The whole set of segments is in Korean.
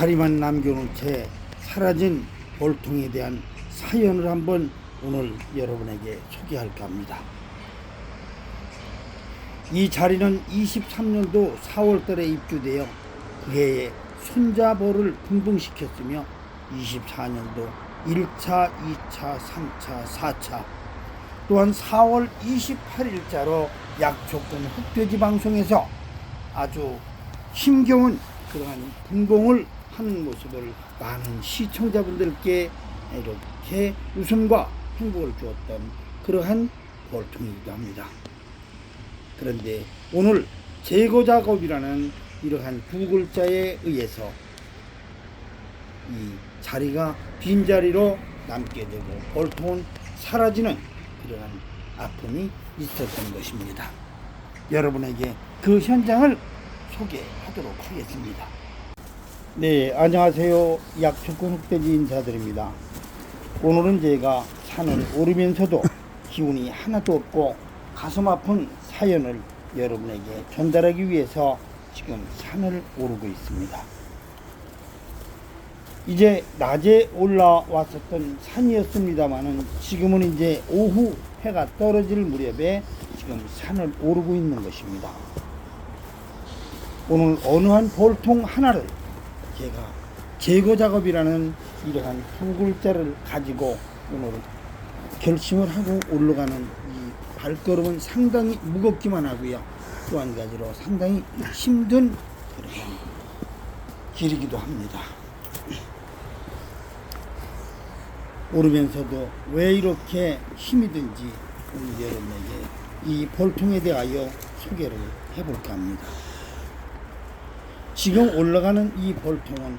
자리만 남겨놓은 채 사라진 볼통에 대한 사연을 한번 오늘 여러분에게 소개할까 합니다. 이 자리는 23년도 4월달에 입주되어 그해에 손자보를 분봉시켰으며 24년도 1차, 2차, 3차, 4차 또한 4월 28일자로 약조건 흑돼지 방송에서 아주 힘겨운 그러한 분봉을 하는 모습을 많은 시청자분들께 이렇게 웃음과 행복을 주었던 그러한 볼통이기도 합니다. 그런데 오늘 제거 작업이라는 이러한 두 글자에 의해서 이 자리가 빈자리로 남게 되고 볼통은 사라지는 그러한 아픔이 있었던 것입니다. 여러분에게 그 현장을 소개하도록 하겠습니다. 네, 안녕하세요. 약초권 흑돼지 인사드립니다. 오늘은 제가 산을 오르면서도 기운이 하나도 없고 가슴 아픈 사연을 여러분에게 전달하기 위해서 지금 산을 오르고 있습니다. 이제 낮에 올라왔었던 산이었습니다만은 지금은 이제 오후 해가 떨어질 무렵에 지금 산을 오르고 있는 것입니다. 오늘 어느 한 볼통 하나를 제가 제거 작업이라는 이러한 두 글자를 가지고 오늘 결심을 하고 올라가는 이 발걸음은 상당히 무겁기만 하고요. 또 한 가지로 상당히 힘든 그런 길이기도 합니다. 오르면서도 왜 이렇게 힘이 든지 오늘 여러분에게 이 볼통에 대하여 소개를 해볼까 합니다. 지금 올라가는 이 볼통은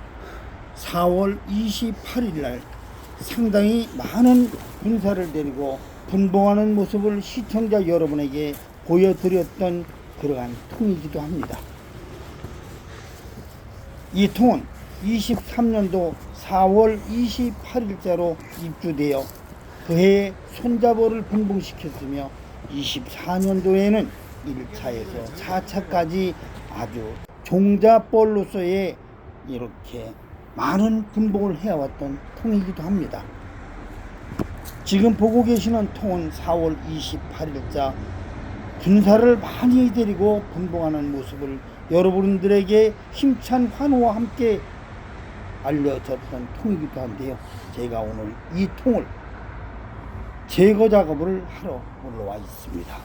4월 28일 날 상당히 많은 군사를 데리고 분봉하는 모습을 시청자 여러분에게 보여드렸던 그러한 통이기도 합니다. 이 통은 23년도 4월 28일자로 입주되어 그해에 손자보를 분봉시켰으며 24년도에는 1차에서 4차까지 아주 종자벌로서의 이렇게 많은 분봉을 해왔던 통이기도 합니다. 지금 보고 계시는 통은 4월 28일자 군사를 많이 데리고 분봉하는 모습을 여러분들에게 힘찬 환호와 함께 알려졌던 통이기도 한데요. 제가 오늘 이 통을 제거 작업을 하러 올라와 있습니다.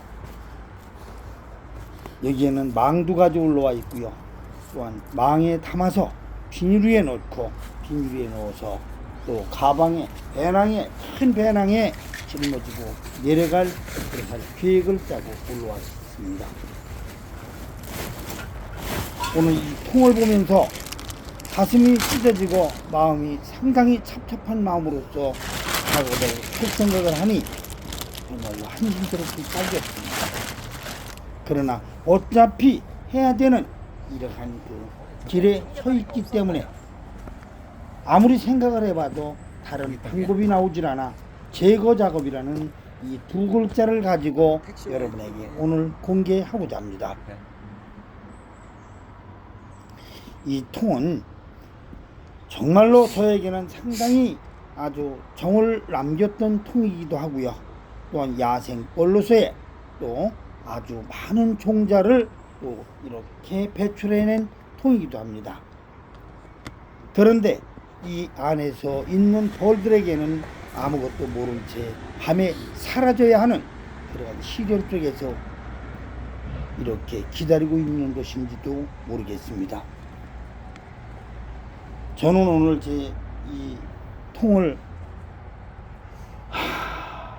여기에는 망두 가지 올라와 있고요. 또한 망에 담아서 비닐위에 넣고 비닐위에 넣어서 또 가방에 배낭에 큰 배낭에 짊어지고 내려갈 그런 계획을 짜고 올라왔습니다. 오늘 이 통을 보면서 가슴이 찢어지고 마음이 상당히 찹찹한 마음으로서 작업을 할 생각을 하니 정말로 한심스럽기 짝이 없습니다. 그러나 어차피 해야 되는 이러한 그 길에 서 있기 때문에 아무리 생각을 해봐도 다른 방법이 나오질 않아 제거 작업이라는 이 두 글자를 가지고 여러분에게 오늘 공개하고자 합니다. 이 통은 정말로 저에게는 상당히 아주 정을 남겼던 통이기도 하고요. 또한 야생 볼로서에 또 아주 많은 종자를 또 이렇게 배출해낸 통이기도 합니다. 그런데 이 안에서 있는 벌들에게는 아무것도 모른 채 밤에 사라져야 하는 그런 시련 속에서 이렇게 기다리고 있는 것인지도 모르겠습니다. 저는 오늘 제 이 통을 하...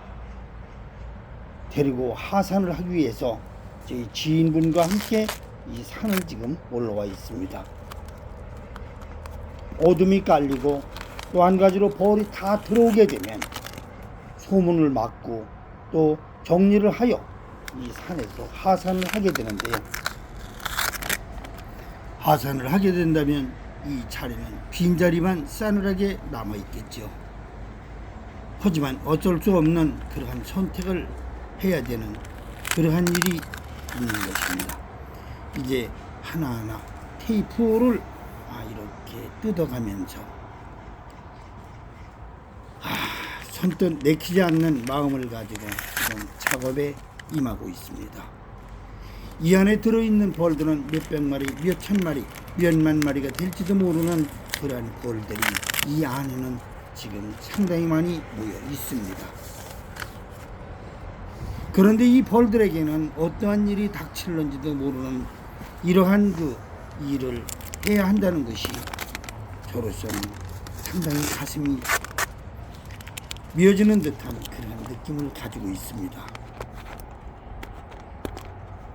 데리고 하산을 하기 위해서 저희 지인분과 함께 이 산을 지금 올라와 있습니다. 어둠이 깔리고 또 한 가지로 벌이 다 들어오게 되면 소문을 막고 또 정리를 하여 이 산에서 하산을 하게 되는데요. 하산을 하게 된다면 이 자리는 빈자리만 싸늘하게 남아 있겠죠. 하지만 어쩔 수 없는 그러한 선택을 해야 되는 그러한 일이 있는 것입니다. 이제 하나하나 테이프를 아, 이렇게 뜯어가면서 아, 선뜻 내키지 않는 마음을 가지고 지금 작업에 임하고 있습니다. 이 안에 들어있는 벌들은 몇백 마리, 몇천 마리, 몇만 마리가 될지도 모르는 그러한 벌들이 이 안에는 지금 상당히 많이 모여 있습니다. 그런데 이 벌들에게는 어떠한 일이 닥칠는지도 모르는 이러한 그 일을 해야 한다는 것이 저로서는 상당히 가슴이 미어지는 듯한 그런 느낌을 가지고 있습니다.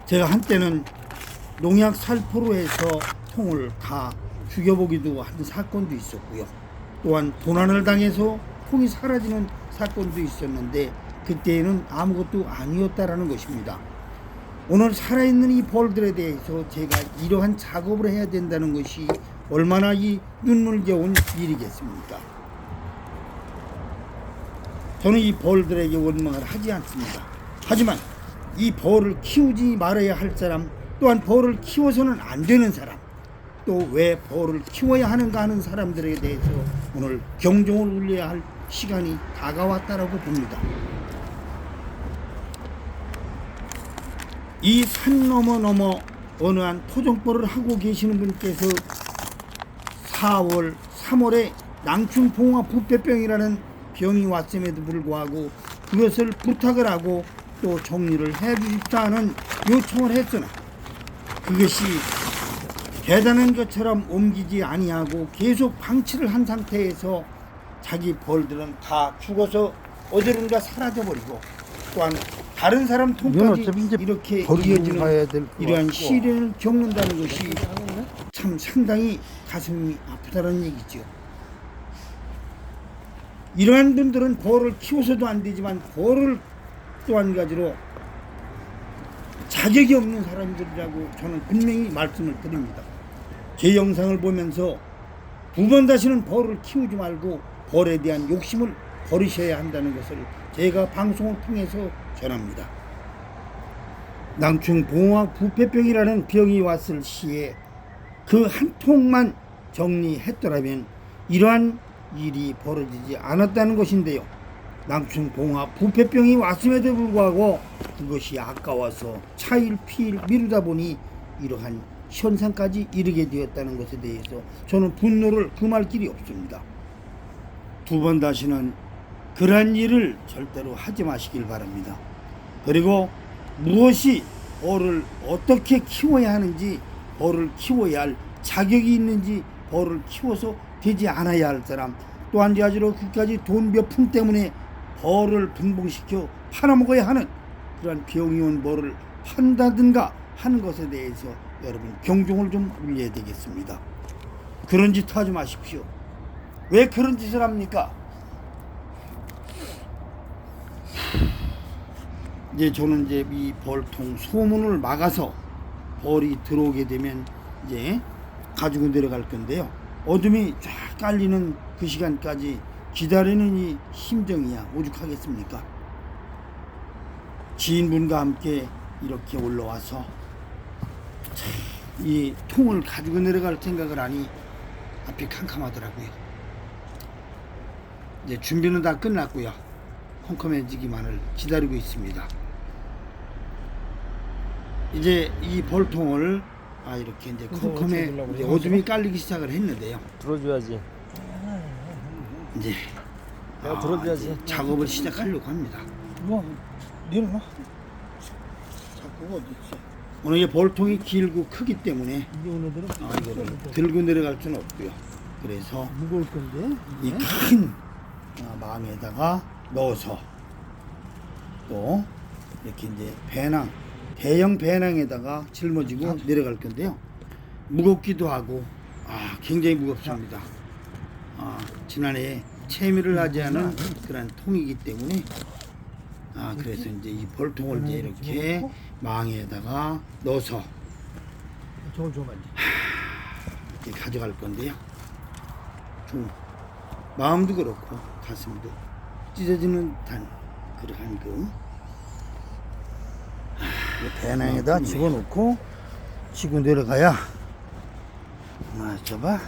제가 한때는 농약 살포로 해서 통을 다 죽여보기도 한 사건도 있었고요. 또한 도난을 당해서 통이 사라지는 사건도 있었는데 그때는 아무것도 아니었다라는 것입니다. 오늘 살아있는 이 벌들에 대해서 제가 이러한 작업을 해야 된다는 것이 얼마나 이 눈물겨운 일이겠습니까? 저는 이 벌들에게 원망을 하지 않습니다. 하지만 이 벌을 키우지 말아야 할 사람, 또한 벌을 키워서는 안 되는 사람, 또 왜 벌을 키워야 하는가 하는 사람들에 대해서 오늘 경종을 울려야 할 시간이 다가왔다라고 봅니다. 이 산 넘어 넘어 어느 한 토종벌을 하고 계시는 분께서 4월, 3월에 낭충봉화 부패병이라는 병이 왔음에도 불구하고 그것을 부탁을 하고 또 정리를 해 주십사는 요청을 했으나 그것이 대단한 것처럼 옮기지 아니하고 계속 방치를 한 상태에서 자기 벌들은 다 죽어서 어디론가 사라져 버리고 또한 다른 사람 통까지 이렇게 이어지는 이러한. 시련을 겪는다는 것이 참 상당히 가슴이 아프다는 얘기죠. 이러한 분들은 벌을 키워서도 안 되지만 벌을 또 한 가지로 자격이 없는 사람들이라고 저는 분명히 말씀을 드립니다. 제 영상을 보면서 두 번 다시는 벌을 키우지 말고 벌에 대한 욕심을 버리셔야 한다는 것을 제가 방송을 통해서 전합니다. 낭충 봉화 부패병이라는 병이 왔을 시에 그 한 통만 정리했더라면 이러한 일이 벌어지지 않았다는 것인데요. 낭충 봉화 부패병이 왔음에도 불구하고 그것이 아까워서 차일 피일 미루다 보니 이러한 현상까지 이르게 되었다는 것에 대해서 저는 분노를 금할 길이 없습니다. 두 번 다시는 그러한 일을 절대로 하지 마시길 바랍니다. 그리고 무엇이 벌을 어떻게 키워야 하는지 벌을 키워야 할 자격이 있는지 벌을 키워서 되지 않아야 할 사람 또한 가지로 그까지 돈 몇 푼 때문에 벌을 분봉시켜 팔아먹어야 하는 그러한 병이 온 벌을 판다든가 하는 것에 대해서 여러분 경종을 좀 울려야 되겠습니다. 그런 짓 하지 마십시오. 왜 그런 짓을 합니까? 이제 저는 이제 이 벌통 소문을 막아서 벌이 들어오게 되면 이제 가지고 내려갈 건데요. 어둠이 쫙 깔리는 그 시간까지 기다리는 이 심정이야 오죽하겠습니까? 지인분과 함께 이렇게 올라와서 참, 이 통을 가지고 내려갈 생각을 하니 앞이 캄캄하더라고요. 이제 준비는 다 끝났고요. 컴컴해지기만을 기다리고 있습니다. 이제 이 벌통을 아 이렇게 이제 하려고 이제? 어둠이 깔리기 시작을 했는데요. 들어줘야지. 이제 내가 들어줘야지. 이제 작업을 시작하려고 합니다. 뭐 내려놔. 자꾸 어디 있어? 오늘 이 벌통이 길고 크기 때문에 이게 오늘들은 아, 이거를 들고 내려갈 수는 없고요. 그래서 무거울 건데. 이큰 아, 망에다가 넣어서 또 이렇게 이제 배낭 대형 배낭에다가 짊어지고 내려갈 건데요. 무겁기도 하고 아 굉장히 무겁습니다. 아 지난해 채미를 하지 않은 그런 통이기 때문에 아 그래서 이제 이 벌통을 이제 이렇게 망에다가 넣어서 저걸 줘봐. 이렇게 가져갈 건데요. 좀 마음도 그렇고 가슴도 찢어지는 듯한 그러한 그 아, 배낭에다 집어넣고 치고 내려가야 아, 저봐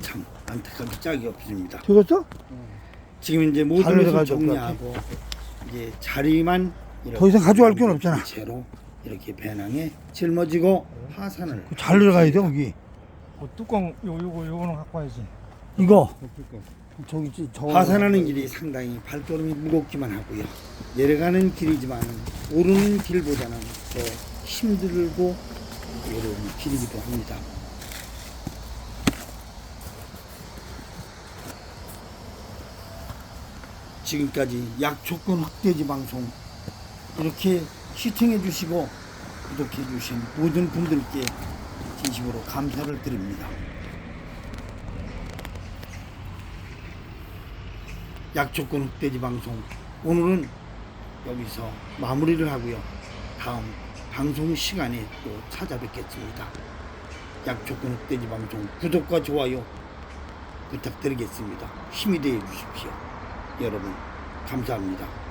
참 안타깝게 짝이 없습니다. 죽었어? 지금 이제 모든 잘 것을 정리하고 이제 자리만 이렇게 더 이상 가져갈 건 없잖아. 채로 이렇게 배낭에 짊어지고 하산을 잘 내려가야 돼 거기. 그 뚜껑 요 요거 요거는 갖고 와야지. 이거 저기 저. 하산하는 길이 상당히 발걸음이 무겁기만 하고요. 내려가는 길이지만 오르는 길보다는 더 힘들고 어려운 길이기도 합니다. 지금까지 약조건 흑돼지 방송 이렇게 시청해 주시고 구독해 주신 모든 분들께 진심으로 감사를 드립니다. 약조건 흑돼지 방송 오늘은 여기서 마무리를 하고요. 다음 방송 시간에 또 찾아뵙겠습니다. 약조건 흑돼지 방송 구독과 좋아요 부탁드리겠습니다. 힘이 되어 주십시오. 여러분 감사합니다.